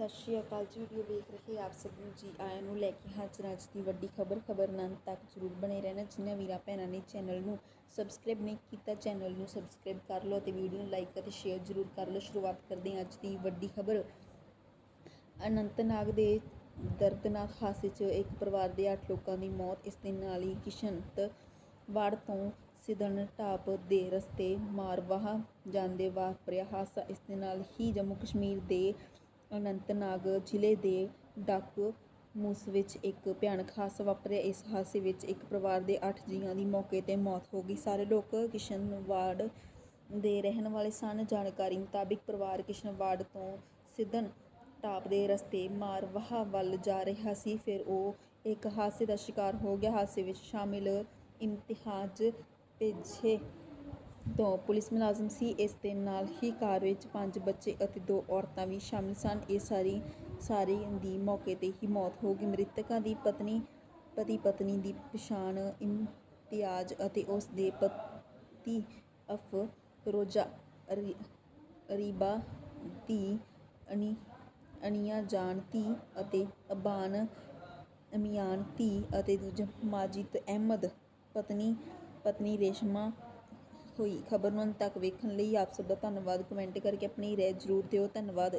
ਸਤਿ ਸ਼੍ਰੀ ਅਕਾਲ ਜੀ ਵੀਡੀਓ ਵੇਖ ਰਹੇ ਆਪ ਸਭ ਨੂੰ ਜੀ ਆਇਆਂ ਨੂੰ ਲੈ ਕੇ ਹਾਜ਼ਰ ਅੱਜ ਦੀ ਵੱਡੀ ਖਬਰ। ਖਬਰ ਨਾਲ ਤੱਕ ਜ਼ਰੂਰ ਬਣੇ ਰਹਿਣਾ। ਜਿਨ੍ਹਾਂ ਵੀਰਾਂ ਭੈਣਾਂ ਨੇ ਚੈਨਲ ਨੂੰ ਸਬਸਕ੍ਰਾਈਬ ਨਹੀਂ ਕੀਤਾ ਚੈਨਲ ਨੂੰ ਸਬਸਕ੍ਰਾਈਬ ਕਰ ਲਓ ਤੇ ਵੀਡੀਓ ਨੂੰ ਲਾਈਕ ਅਤੇ ਸ਼ੇਅਰ ਜ਼ਰੂਰ ਕਰ ਲਓ। ਸ਼ੁਰੂਆਤ ਕਰਦੇ ਹਾਂ ਅੱਜ ਦੀ ਵੱਡੀ ਖਬਰ। ਅਨੰਤਨਾਗ ਦੇ ਦਰਦਨਾਕ ਹਾਦਸੇ 'ਚ ਇੱਕ ਪਰਿਵਾਰ ਦੇ 8 ਲੋਕਾਂ ਦੀ ਮੌਤ। ਇਸ ਦੇ ਨਾਲ ਹੀ ਕਿਸ਼ਨਤ ਵਾੜ ਤੋਂ ਸਿਦਨ ਟਾਪ ਦੇ ਰਸਤੇ ਮਾਰਵਾਹ ਜਾਂਦੇ ਵਾਪਰਿਆ ਹਾਦਸਾ। ਇਸ ਦੇ ਨਾਲ ਹੀ ਜੰਮੂ ਕਸ਼ਮੀਰ ਦੇ ਅਨੰਤਨਾਗ ਜ਼ਿਲ੍ਹੇ ਦੇ ਡੱਕ ਵਿੱਚ ਇੱਕ ਭਿਆਨਕ ਹਾਦਸਾ ਵਾਪਰਿਆ। ਇਸ ਹਾਦਸੇ ਵਿੱਚ ਇੱਕ ਪਰਿਵਾਰ ਦੇ 8 ਜੀਆਂ ਦੀ ਮੌਕੇ ਤੇ ਮੌਤ ਹੋ ਗਈ। ਸਾਰੇ ਲੋਕ ਕਿਸ਼ਨਵਾੜ ਦੇ ਰਹਿਣ ਵਾਲੇ ਸਨ। ਜਾਣਕਾਰੀ ਮੁਤਾਬਿਕ ਪਰਿਵਾਰ ਕਿਸ਼ਨਵਾੜ ਤੋਂ ਸਿੱਧਨ ਟਾਪ ਦੇ ਰਸਤੇ ਮਾਰਵਾਹ ਵੱਲ ਜਾ ਰਿਹਾ ਸੀ। ਫਿਰ ਉਹ ਇੱਕ ਹਾਦਸੇ ਦਾ ਸ਼ਿਕਾਰ ਹੋ ਗਿਆ। ਹਾਦਸੇ ਵਿੱਚ ਸ਼ਾਮਿਲ ਇਮਤਿਹਾਜ ਪਿੱਛੇ ਦੋ ਪੁਲਿਸ ਮੁਲਾਜ਼ਮ ਸੀ। ਇਸ ਦੇ ਨਾਲ ਹੀ ਕਾਰ ਵਿੱਚ ਪੰਜ ਬੱਚੇ ਅਤੇ ਦੋ ਔਰਤਾਂ ਵੀ ਸ਼ਾਮਿਲ ਸਨ। ਇਹ ਸਾਰੀ ਸਾਰੀ ਦੀ ਮੌਕੇ ਤੇ ਹੀ ਮੌਤ ਹੋ ਗਈ। ਮ੍ਰਿਤਕਾਂ ਦੀ ਪਤਨੀ, ਪਤੀ ਪਤਨੀ ਦੀ ਪਛਾਣ, ਇਮਤਿਆਜ ਅਤੇ ਉਸ ਦੇ ਪਤੀ ਅਫਰੋਜ਼ਾ ਰੀ- ਰੀਬਾ ਧੀ ਅਨੀ ਅਨੀਆ ਜਾਨ, ਧੀ ਅਤੇ ਅਬਾਨ, ਅਮੀਆਨ, ਧੀ ਅਤੇ ਦੂਜਾ ਮਾਜਿਦ ਅਹਿਮਦ, ਪਤਨੀ ਪਤਨੀ ਰੇਸ਼ਮਾ ਹੋਈ। ਖਬਰ ਨੂੰ ਅੰਤ ਤੱਕ ਵੇਖਣ ਲਈ ਆਪ ਸਭ ਦਾ ਧੰਨਵਾਦ। ਕਮੈਂਟ ਕਰਕੇ ਆਪਣੀ ਰਾਏ ਜ਼ਰੂਰ ਦਿਓ। ਧੰਨਵਾਦ।